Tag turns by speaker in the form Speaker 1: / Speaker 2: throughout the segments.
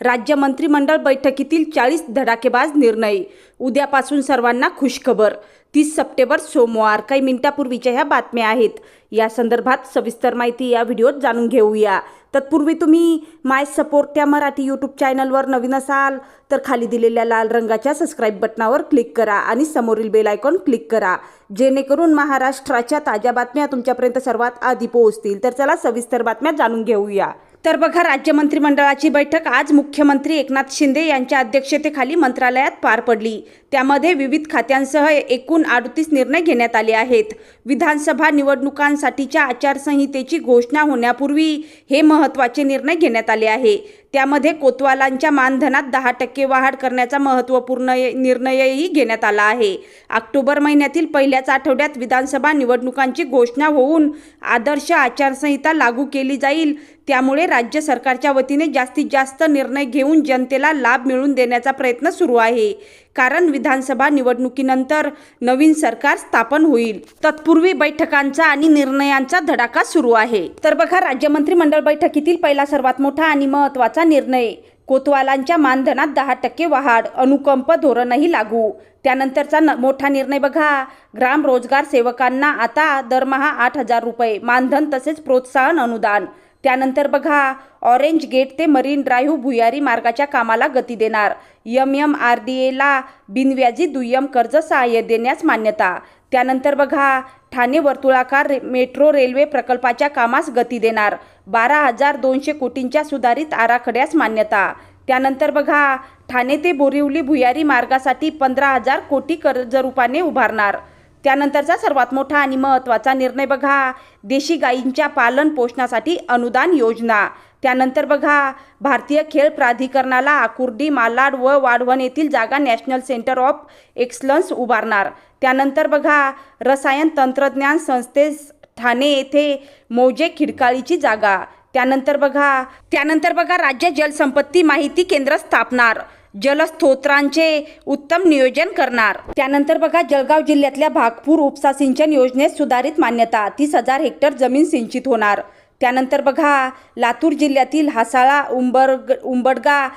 Speaker 1: राज्य मंत्रिमंडळ बैठकीतील चाळीस धडाकेबाज निर्णय. उद्यापासून सर्वांना खुशखबर. तीस सप्टेंबर सोमवार. काही मिनिटापूर्वीच्या ह्या बातम्या आहेत. या संदर्भात सविस्तर माहिती या व्हिडिओत जाणून घेऊया. तत्पूर्वी तुम्ही माय सपोर्ट त्या मराठी यूट्यूब चॅनलवर नवीन असाल तर खाली दिलेल्या लाल रंगाच्या सबस्क्राईब बटनावर क्लिक करा आणि समोरील बेल आयकॉन क्लिक करा. जेणेकरून महाराष्ट्राच्या ताज्या बातम्या तुमच्यापर्यंत सर्वात आधी पोहोचतील. तर चला सविस्तर बातम्या जाणून घेऊया. तर बघा राज्य मंत्रिमंडळाची बैठक आज मुख्यमंत्री एकनाथ शिंदे यांच्या अध्यक्षतेखाली मंत्रालयात पार पडली. त्यामध्ये विविध खात्यांसह एकूण अडतीस निर्णय घेण्यात आले आहेत. विधानसभा निवडणुकांसाठीच्या आचारसंहितेची घोषणा होण्यापूर्वी हे महत्त्वाचे निर्णय घेण्यात आले आहे. त्यामध्ये कोतवालांच्या मानधनात दहा टक्के वाढ करण्याचा महत्त्वपूर्ण निर्णयही घेण्यात आला आहे. ऑक्टोबर महिन्यातील पहिल्याच आठवड्यात विधानसभा निवडणुकांची घोषणा होऊन आदर्श आचारसंहिता लागू केली जाईल त्यामुळे राज्य सरकारच्या वतीने जास्तीत जास्त निर्णय घेऊन जनतेला लाभ मिळवून देण्याचा प्रयत्न सुरू आहे. कारण विधानसभा निवडणुकीनंतर नवीन सरकार स्थापन होईल. तत्पूर्वी बैठकांचा आणि निर्णयांचा धडाका सुरू आहे. तर बघा राज्य मंत्रिमंडळ बैठकीतील पहिला सर्वात मोठा आणि महत्त्वाचा निर्णय. कोतवालांच्या मानधनात दहा टक्के वाढ अनुकंप धोरणही लागू. त्यानंतरचा न मोठा निर्णय बघा. ग्राम रोजगार सेवकांना आता दरमहा आठ हजार रुपये मानधन तसेच प्रोत्साहन अनुदान. त्यानंतर बघा ऑरेंज गेट ते मरीन ड्राईव्ह भुयारी मार्गाच्या कामाला गती देणार. यम एम आर डी एला बिनव्याजी दुय्यम कर्ज सहाय्य देण्यास मान्यता. त्यानंतर बघा ठाणे वर्तुळाकार रे मेट्रो रेल्वे प्रकल्पाच्या कामास गती देणार. बारा हजार दोनशे कोटींच्या सुधारित आराखड्यास मान्यता. त्यानंतर बघा ठाणे ते बोरिवली भुयारी मार्गासाठी पंधरा हजार कोटी कर्जरूपाने उभारणार. त्यानंतरचा सर्वात मोठा आणि महत्त्वाचा निर्णय बघा देशी गायींच्या पालन पोषणासाठी अनुदान योजना. त्यानंतर बघा भारतीय खेळ प्राधिकरणाला आकुर्डी मालाड व वाढवण येथील जागा नॅशनल सेंटर ऑफ एक्सलन्स उभारणार. त्यानंतर बघा रसायन तंत्रज्ञान संस्थेस ठाणे येथे मौजे खिडकाळीची जागा. त्यानंतर बघा त्यानंतर बघा राज्य जलसंपत्ती माहिती केंद्र स्थापणार. जलस्त्रोतांचे उत्तम नियोजन करणार. त्यानंतर बघा जळगाव जिल्ह्यातल्या भागपूर उपसा सिंचन योजनेत सुधारित मान्यता तीस हजार हेक्टर जमीन सिंचित होणार. त्यानंतर बघा लातूर जिल्ह्यातील हासाळा उंबरग उंबडगा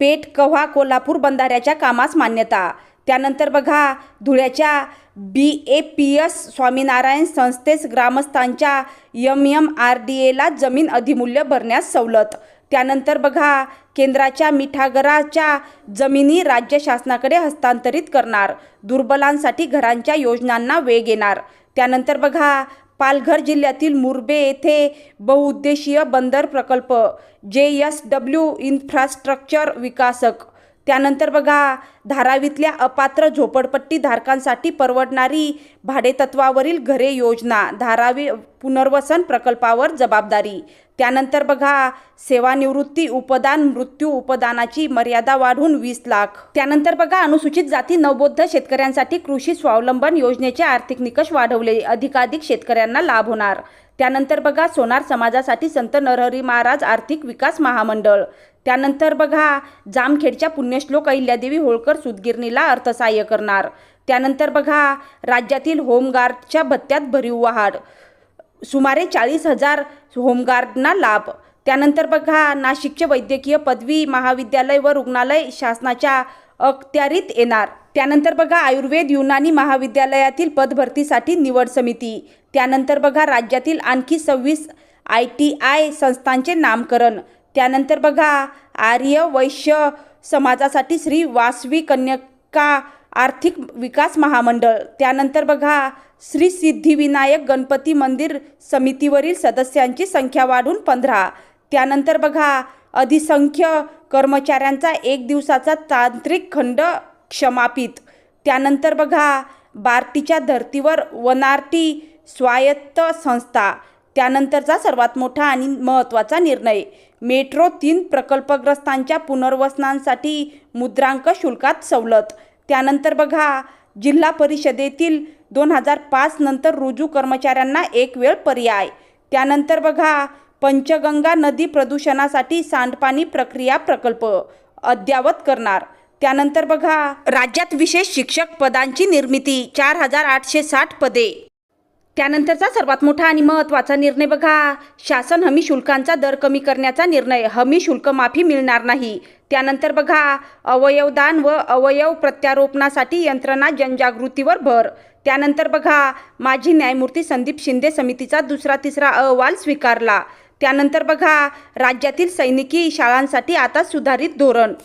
Speaker 1: पेठ कव्हा कोल्हापूर बंधाऱ्याच्या कामास मान्यता. त्यानंतर बघा धुळ्याच्या B A P S Swaminarayan संस्थेस ग्रामस्थांच्या यम यम आर डी एला जमीन अधिमूल्य भरण्यास सवलत. त्यानंतर बघा केंद्राच्या मिठागराच्या जमिनी राज्य शासनाकडे हस्तांतरित करणार. दुर्बलांसाठी घरांच्या योजनांना वेग येणार. त्यानंतर बघा पालघर जिल्ह्यातील मुरबे येथे बहुउद्देशीय बंदर प्रकल्प जे एस डब्ल्यू इन्फ्रास्ट्रक्चर विकासक त्यानंतर बघा धारावीतल्या अपात्र झोपडपट्टी धारकांसाठी परवडणारी भाडेतत्वावरील घरे योजना धारावी पुनर्वसन प्रकल्पावर जबाबदारी. त्यानंतर बघा सेवानिवृत्ती उपदान मृत्यू उपदानाची मर्यादा वाढवून वीस लाख. त्यानंतर बघा अनुसूचित जाती नवबौद्ध शेतकऱ्यांसाठी कृषी स्वावलंबन योजनेचे आर्थिक निकष वाढवले. अधिकाधिक शेतकऱ्यांना लाभ होणार. त्यानंतर बघा सोनार समाजासाठी संत नरहरी महाराज आर्थिक विकास महामंडळ. त्यानंतर बघा जामखेडच्या पुण्यश्लोक अहिल्यादेवी होळकर सुदगिरणीला अर्थसहाय्य करणार. त्यानंतर बघा राज्यातील होमगार्डच्या भत्त्यात भरीव वाढ. सुमारे चाळीस हजार होमगार्डना लाभ. त्यानंतर बघा नाशिकचे वैद्यकीय पदवी महाविद्यालय व रुग्णालय शासनाच्या अखत्यारीत येणार. त्यानंतर बघा आयुर्वेद युनानी महाविद्यालयातील पदभरतीसाठी निवड समिती. त्यानंतर बघा राज्यातील आणखी सव्वीस आय टी आय संस्थांचे नामकरण. त्यानंतर बघा आर्य वैश्य समाजासाठी श्री वासवी कन्यका आर्थिक विकास महामंडळ. त्यानंतर बघा श्री सिद्धिविनायक गणपती मंदिर समितीवरील सदस्यांची संख्या वाढून पंधरा. त्यानंतर बघा अधिसंख्य कर्मचाऱ्यांचा एक दिवसाचा तांत्रिक खंड क्षमापित. त्यानंतर बघा बार्टीच्या धर्तीवर वनार्टी स्वायत्त संस्था. त्यानंतरचा सर्वात मोठा आणि महत्त्वाचा निर्णय. मेट्रो तीन प्रकल्पग्रस्तांच्या पुनर्वसनांसाठी मुद्रांक शुल्कात सवलत. त्यानंतर बघा जिल्हा परिषदेतील दोन हजार पाच नंतर रुजू कर्मचाऱ्यांना एक वेळ पर्याय. त्यानंतर बघा पंचगंगा नदी प्रदूषणासाठी सांडपाणी प्रक्रिया प्रकल्प अद्ययावत करणार. त्यानंतर बघा राज्यात विशेष शिक्षक पदांची निर्मिती चार हजार आठशे साठ पदे. त्यानंतरचा सर्वात मोठा आणि महत्त्वाचा निर्णय बघा. शासन हमी शुल्कांचा दर कमी करण्याचा निर्णय. हमी शुल्क माफी मिळणार नाही. त्यानंतर बघा अवयवदान व अवयव प्रत्यारोपणासाठी यंत्रणा जनजागृतीवर भर. त्यानंतर बघा माजी न्यायमूर्ती संदीप शिंदे समितीचा दुसरा तिसरा अहवाल स्वीकारला. त्यानंतर बघा राज्यातील सैनिकी शाळांसाठी आता सुधारित धोरण.